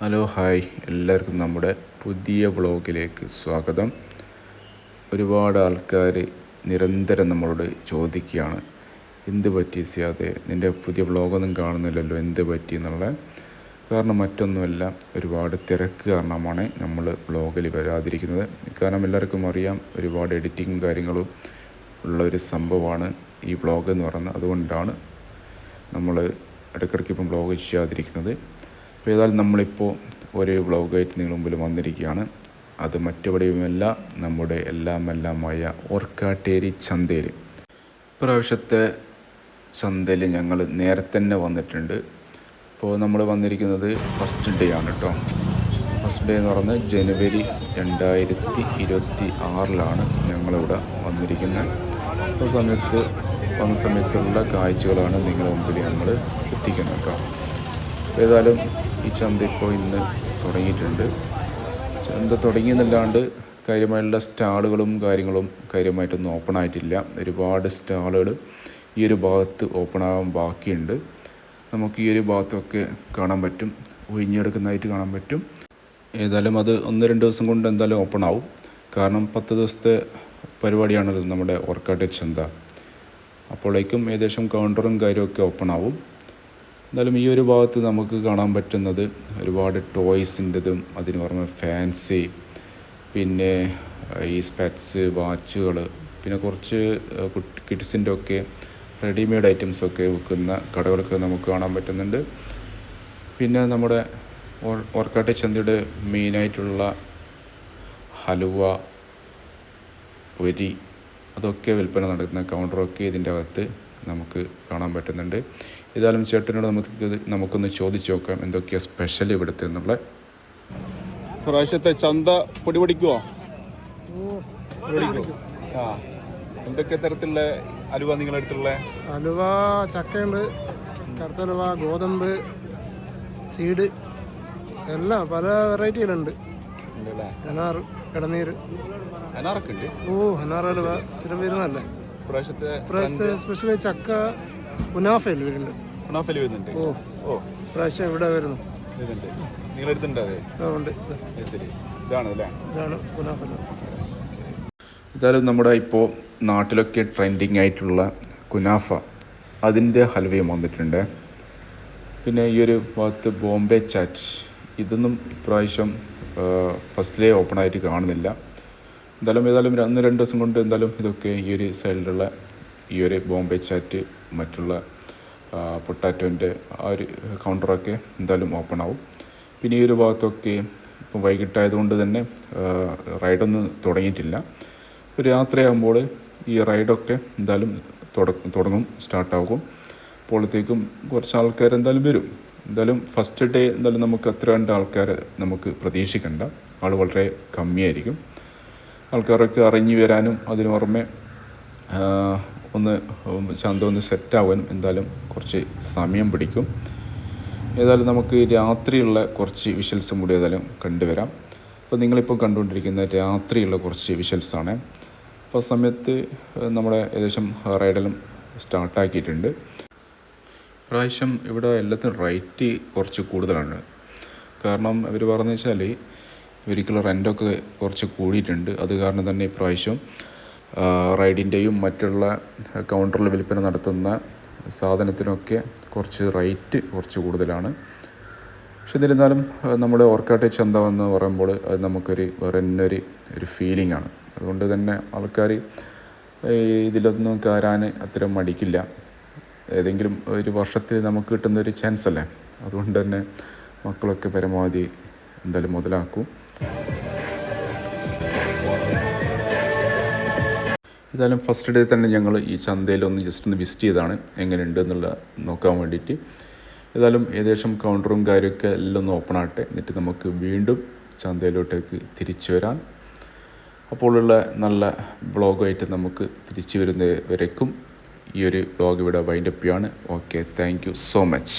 Hello hi. എല്ലാവർക്കും നമ്മുടെ പുതിയ വ്ളോഗിലേക്ക് സ്വാഗതം. ഒരുപാട് ആൾക്കാർ നിരന്തരം നമ്മളോട് ചോദിക്കുകയാണ് എന്ത് പറ്റി സിയാതെ നിന്റെ പുതിയ വ്ളോഗൊന്നും കാണുന്നില്ലല്ലോ എന്ത് പറ്റി? എന്നുള്ള. കാരണം മറ്റൊന്നുമല്ല ഒരുപാട് തിരക്ക് കാരണമാണ് നമ്മൾ വ്ളോഗിൽ വരാതിരിക്കുന്നത്. കാരണം എല്ലാവർക്കും അറിയാം ഒരുപാട് എഡിറ്റിങ്ങും കാര്യങ്ങളും ഉള്ള ഒരു സംഭവമാണ് ഈ വ്ളോഗ് എന്ന് പറയുന്നത്. അതുകൊണ്ടാണ് നമ്മൾ ഇടയ്ക്കിടയ്ക്ക് ഇപ്പം വ്ളോഗ് ചെയ്യാതിരിക്കുന്നത്. അപ്പോൾ ഏതായാലും നമ്മളിപ്പോൾ ഒരു വ്ളോഗായിട്ട് നിങ്ങൾ മുമ്പിൽ വന്നിരിക്കുകയാണ്. അത് മറ്റെവിടെയുമല്ല നമ്മുടെ എല്ലാം എല്ലാമായ ഓർക്കാട്ടേരി ചന്തയിൽ ഇപ്രാവശ്യത്തെ ചന്തയിൽ ഞങ്ങൾ നേരത്തെ തന്നെ വന്നിട്ടുണ്ട്. അപ്പോൾ നമ്മൾ വന്നിരിക്കുന്നത് ഫസ്റ്റ് ഡേ ആണ് കേട്ടോ. ഫസ്റ്റ് ഡേ എന്ന് പറഞ്ഞാൽ ജനുവരി രണ്ടായിരത്തി ഇരുപത്തി ആറിലാണ് ഞങ്ങളിവിടെ വന്നിരിക്കുന്നത് അപ്പോൾ സമയത്ത് വന്ന സമയത്തുള്ള കാഴ്ചകളാണ് നിങ്ങളുടെ മുമ്പിൽ നമ്മൾ എത്തിക്കുന്നത് കേട്ടോ. ഏതായാലും ഈ ചന്ത ഇപ്പോൾ ഇന്ന് തുടങ്ങിയിട്ടുണ്ട്. ചന്ത തുടങ്ങിയെന്നല്ലാണ്ട് കാര്യമായിട്ടുള്ള സ്റ്റാളുകളും കാര്യങ്ങളും കാര്യമായിട്ടൊന്നും ഓപ്പൺ ആയിട്ടില്ല. ഒരുപാട് സ്റ്റാളുകൾ ഈ ഒരു ഭാഗത്ത് ഓപ്പൺ ആകാൻ ബാക്കിയുണ്ട്. നമുക്ക് ഈ ഒരു ഭാഗത്തൊക്കെ കാണാൻ പറ്റും. ഒഴിഞ്ഞെടുക്കുന്നതായിട്ട് കാണാൻ പറ്റും. ഏതായാലും അത് ഒന്ന് രണ്ട് ദിവസം കൊണ്ട് എന്തായാലും ഓപ്പൺ ആവും. കാരണം പത്ത് ദിവസത്തെ പരിപാടിയാണത് നമ്മുടെ ഓർക്കാട്ടെ ചന്ത. അപ്പോഴേക്കും ഏകദേശം കൗണ്ടറും കാര്യമൊക്കെ ഓപ്പൺ ആവും. എന്തായാലും ഈ ഒരു ഭാഗത്ത് നമുക്ക് കാണാൻ പറ്റുന്നത് ഒരുപാട് ടോയ്സിന്റെതും അതിന് പുറമെ ഫാൻസി പിന്നെ ഈ സ്പെറ്റ്സ് വാച്ചുകൾ പിന്നെ കുറച്ച് കിഡ്സിന്റെ ഒക്കെ റെഡിമെയ്ഡ് ഐറ്റംസൊക്കെ വിൽക്കുന്ന കടകളൊക്കെ നമുക്ക് കാണാൻ പറ്റുന്നുണ്ട്. പിന്നെ നമ്മുടെ ഓർക്കാട്ടെ ചന്തയുടെ മെയിനായിട്ടുള്ള ഹലുവ പൊരി അതൊക്കെ വിൽപ്പന നടക്കുന്ന കൗണ്ടറൊക്കെ ഇതിന്റെ അകത്ത് നമുക്ക് കാണാൻ പറ്റുന്നുണ്ട്. ഏതായാലും ചേട്ടനോട് നമുക്ക് നമുക്കൊന്ന് ചോദിച്ചു നോക്കാം എന്തൊക്കെയാണ് സ്പെഷ്യൽ ഇവിടുത്തെ എന്നുള്ളത് പ്രാവശ്യത്തെ ചന്ത പൊടി പൊടിക്കുവോ ആ എന്തൊക്കെ തരത്തിലുള്ള അലുവ നിങ്ങളുടെ അടുത്തുള്ള അലുവ ചക്കയുണ്ട് കറുത്തലുവ ഗോതമ്പ് സീഡ് എല്ലാം പല വെറൈറ്റികളുണ്ട്. അനാർ ഇടനീർ അനാറൊക്കെ ഉണ്ട്. ഓ അനാർ അലുവ സ്ഥിരം വരുന്നതല്ലേ? പ്രാവശ്യത്തെ സ്പെഷ്യൽ ചക്ക കുനാഫയിൽ വരുന്നുണ്ട്. മുനാഫയിൽ വരുന്നുണ്ട്. ഓ ഓ. പ്രാവശ്യം ഇവിടെ വരുന്നു. വരുന്നുണ്ട്. അതെ? ശരി. ഇതാണ് അല്ലേ? ഇതാണ് നമ്മുടെ ഇപ്പോൾ നാട്ടിലൊക്കെ ട്രെൻഡിങ് ആയിട്ടുള്ള കുനാഫ അതിന്റെ ഹൽവയും വന്നിട്ടുണ്ട്. പിന്നെ ഈ ഒരു ഭാഗത്ത് ബോംബെ ചാറ്റ് ഇതൊന്നും ഇപ്രാവശ്യം ഫസ്റ്റിലേ ഓപ്പൺ ആയിട്ട് കാണുന്നില്ല. എന്തായാലും ഏതായാലും അന്ന് രണ്ട് ദിവസം കൊണ്ട് എന്തായാലും ഇതൊക്കെ ഈ ഒരു സൈഡിലുള്ള ഈ ഒരു ബോംബെ ചാറ്റ് മറ്റുള്ള പൊട്ടാറ്റോന്റെ ആ ഒരു കൗണ്ടറൊക്കെ എന്തായാലും ഓപ്പൺ ആവും. പിന്നെ ഈ ഒരു ഭാഗത്തൊക്കെ ഇപ്പം വൈകിട്ടായതുകൊണ്ട് തന്നെ റൈഡൊന്നും തുടങ്ങിയിട്ടില്ല. ഒരു രാത്രിയാകുമ്പോൾ ഈ റൈഡൊക്കെ എന്തായാലും തുടങ്ങും സ്റ്റാർട്ടാകും. അപ്പോഴത്തേക്കും കുറച്ച് ആൾക്കാർ എന്തായാലും വരും. എന്തായാലും ഫസ്റ്റ് ഡേ എന്തായാലും നമുക്ക് അത്ര രണ്ട് ആൾക്കാർ നമുക്ക് പ്രതീക്ഷിക്കണ്ട. ആൾ വളരെ കമ്മിയായിരിക്കും. ആൾക്കാരൊക്കെ അറിഞ്ഞു വരാനും അതിന് പുറമെ ഒന്ന് ചന്ത ഒന്ന് സെറ്റാവാനും എന്തായാലും കുറച്ച് സമയം പിടിക്കും. ഏതായാലും നമുക്ക് രാത്രിയുള്ള കുറച്ച് വിഷൽസും കൂടി ഏതായാലും കണ്ടുവരാം. അപ്പോൾ നിങ്ങളിപ്പോൾ കണ്ടുകൊണ്ടിരിക്കുന്ന രാത്രിയുള്ള കുറച്ച് വിഷൽസാണ്. അപ്പോൾ ആ സമയത്ത് നമ്മുടെ ഏകദേശം റൈഡെല്ലാം സ്റ്റാർട്ടാക്കിയിട്ടുണ്ട്. പ്രാവശ്യം ഇവിടെ എല്ലാത്തിനും റേറ്റ് കുറച്ച് കൂടുതലാണ്. കാരണം അവർ പറഞ്ഞു വെച്ചാൽ ഇവർക്കുള്ള റെന്റൊക്കെ കുറച്ച് കൂടിയിട്ടുണ്ട്. അത് കാരണം തന്നെ ഇപ്രാവശ്യം റൈഡിന്റെയും മറ്റുള്ള കൗണ്ടറിൽ വിൽപ്പന നടത്തുന്ന സാധനത്തിനൊക്കെ കുറച്ച് റേറ്റ് കുറച്ച് കൂടുതലാണ്. പക്ഷെ എന്നിരുന്നാലും നമ്മുടെ ഓർക്കാട്ടെ ചന്ത പറയുമ്പോൾ അത് നമുക്കൊരു വേറെ തന്നെ ഒരു ഫീലിംഗ് ആണ്. അതുകൊണ്ട് തന്നെ ആൾക്കാർ ഇതിലൊന്നും കയറാൻ അത്ര മടിക്കില്ല. ഏതെങ്കിലും ഒരു വർഷത്തിൽ നമുക്ക് കിട്ടുന്ന ഒരു ചാൻസ് അല്ലേ? അതുകൊണ്ട് തന്നെ മക്കളൊക്കെ പരമാവധി എന്തായാലും മുതലാക്കും. ഏതായാലും ഫസ്റ്റ് ഡേ തന്നെ ഞങ്ങൾ ഈ ചന്തയിൽ ഒന്ന് ജസ്റ്റ് ഒന്ന് വിസിറ്റ് ചെയ്താണ്. എങ്ങനെയുണ്ട് എന്നുള്ള നോക്കാൻ വേണ്ടിയിട്ട്. ഏതായാലും ഏകദേശം കൗണ്ടറും കാര്യമൊക്കെ എല്ലാം ഒന്ന് ഓപ്പൺ ആകട്ടെ. എന്നിട്ട് നമുക്ക് വീണ്ടും ചന്തയിലോട്ടേക്ക് തിരിച്ചു വരാൻ അപ്പോഴുള്ള നല്ല ബ്ലോഗായിട്ട് നമുക്ക് തിരിച്ചു വരുന്നവരേക്കും ഈ ഒരു ബ്ലോഗ് ഇവിടെ വൈൻഡപ്പ് ചെയ്യാണ്. Okay thank so much